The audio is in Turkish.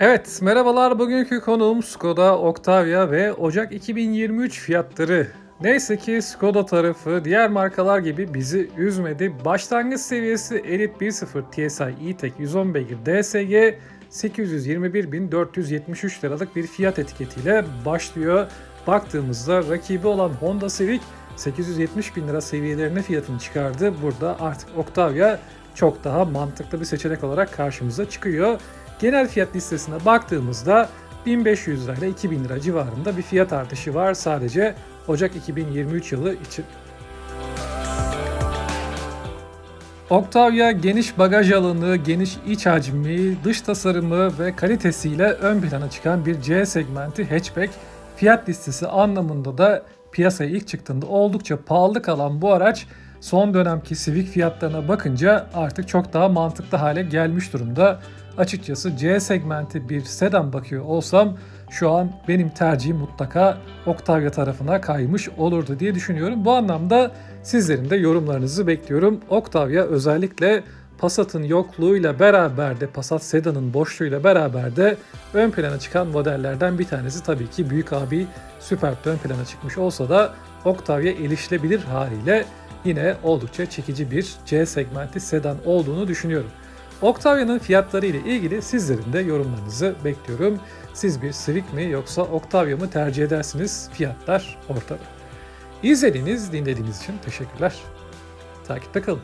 Evet, merhabalar. Bugünkü konuğum Skoda Octavia ve Ocak 2023 fiyatları. Neyse ki Skoda tarafı diğer markalar gibi bizi üzmedi. Başlangıç seviyesi Elite 1.0 TSI E-Tech 110 beygir DSG 821.473 liralık bir fiyat etiketiyle başlıyor. Baktığımızda rakibi olan Honda Civic 870 bin lira seviyelerine fiyatını çıkardı. Burada artık Octavia çok daha mantıklı bir seçenek olarak karşımıza çıkıyor. Genel fiyat listesine baktığımızda 1500 lira ile 2000 lira civarında bir fiyat artışı var sadece Ocak 2023 yılı için. Octavia geniş bagaj alanı, geniş iç hacmi, dış tasarımı ve kalitesiyle ön plana çıkan bir C segmenti hatchback. Fiyat listesi anlamında da piyasaya ilk çıktığında oldukça pahalı kalan bu araç son dönemki Civic fiyatlarına bakınca artık çok daha mantıklı hale gelmiş durumda. Açıkçası C segmenti bir sedan bakıyor olsam şu an benim tercihim mutlaka Octavia tarafına kaymış olurdu diye düşünüyorum. Bu anlamda sizlerin de yorumlarınızı bekliyorum. Octavia özellikle Passat'ın yokluğuyla beraber de Passat sedanın boşluğuyla beraber de ön plana çıkan modellerden bir tanesi tabii ki büyük abi Superb ön plana çıkmış olsa da Octavia erişilebilir haliyle yine oldukça çekici bir C segmenti sedan olduğunu düşünüyorum. Octavia'nın fiyatları ile ilgili sizlerin de yorumlarınızı bekliyorum. Siz bir Civic mi yoksa Octavia mı tercih edersiniz? Fiyatlar ortada. İzlediğiniz, dinlediğiniz için teşekkürler. Takipte kalın.